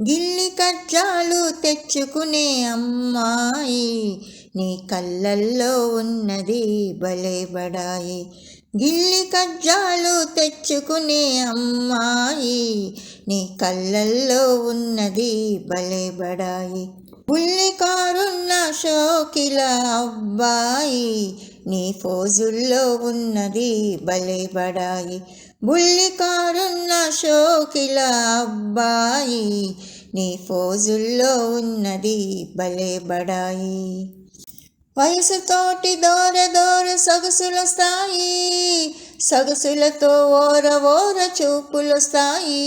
గిల్లి కజ్జాలు తెచ్చుకునే అమ్మాయి నీ కళ్ళల్లో ఉన్నది భలే బడాయి. గిల్లి కజ్జాలు తెచ్చుకునే అమ్మాయి నీ కళ్ళల్లో ఉన్నది భలే బడాయి. బుల్లి షోకిల అబ్బాయి నీ ఫోజుల్లో ఉన్నది భలే బడాయి బుల్లి కారున్న షోకిల అబ్బాయి నీ ఫోజుల్లో ఉన్నది భలే బడాయి వయసుతోటి దోర దోర సొగసులొస్తాయి సొగసులతో ఓర ఓర చూపులొస్తాయి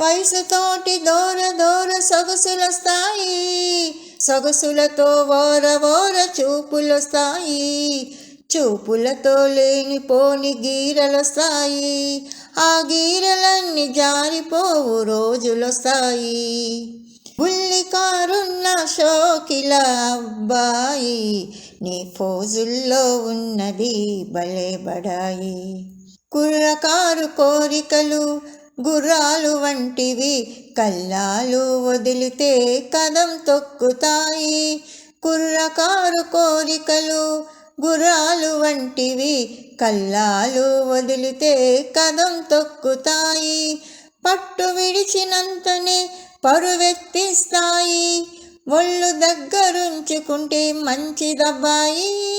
వయసుతోటి దోర దోర సొగసులొస్తాయి సొగసులతో ఓర ఓర చూపులొస్తాయి. చూపులతో లేనిపోని గీరలొస్తాయి. ఆ గీరలన్నీ జారిపోవు రోజులొస్తాయి. బుల్లికారున్న షోకిల అబ్బాయి నీ ఫోజుల్లో ఉన్నది భలే బడాయి. కుర్రకారు కోరికలు గుర్రాలు వంటివి కల్లాలు వదిలితే కదం తొక్కుతాయి. కుర్రకారు కోరికలు గుర్రాలు వంటివి కల్లాలు వదిలితే కదం తొక్కుతాయి. పట్టు విడిచినంతనే పరువెత్తిస్తాయి. ఒళ్ళు దగ్గరుంచుకుంటే మంచిదబ్బాయి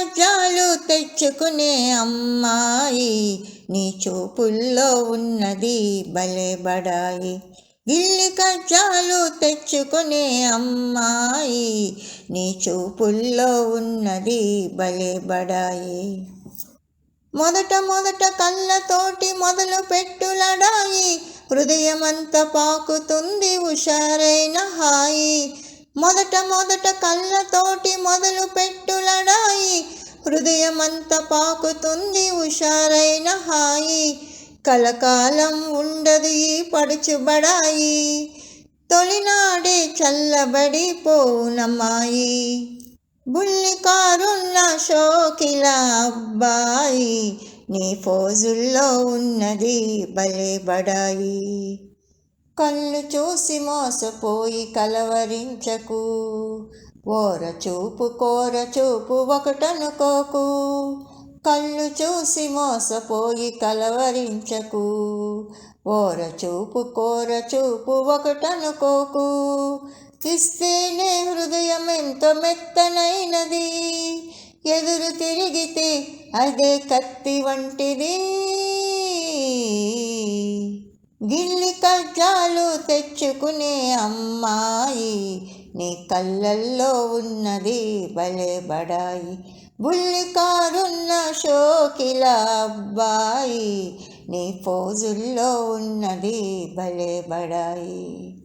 గిల్లి తెచ్చుకునే అమ్మాయి నీ చూపుల్లో ఉన్నది భలే బడాయి. గిల్లి కజ్జాలు తెచ్చుకునే అమ్మాయి నీ చూపుల్లో ఉన్నది భలే బడాయి. మొదట మొదట కళ్ళతోటి మొదలు పెట్టులడాయి. హృదయమంత పాకుతుంది హుషారైన హాయి. మొదట మొదట కళ్ళతోటి మొదలు పెట్టులడాయి. హృదయమంత పాకుతుంది హుషారైన హాయి. కలకాలం ఉండదు ఈ పడుచుబడాయి. తొలినాడే చల్లబడి పోనమ్మాయి. బుల్లి కారున్న షోకిల అబ్బాయి. నీ ఫోజుల్లో ఉన్నది భలే బడాయి. కళ్ళు చూసి మోసపోయి కలవరించకు. ఓర చూపు కోర చూపు ఒకటనుకోకు. కళ్ళు చూసి మోసపోయి కలవరించకు. ఓర చూపు కోర చూపు ఒకటనుకోకు. ఇస్తేనే హృదయం ఎంతో మెత్తనైనది. ఎదురు తిరిగితే అదే కత్తి వంటిది. గిల్లి కజ్జాలు తెచ్చుకునే అమ్మాయి నీ కళ్ళల్లో ఉన్నది భలే బడాయి. బుల్లి కారున్న షోకిల అబ్బాయి నీ ఫోజుల్లో ఉన్నది భలే బడాయి.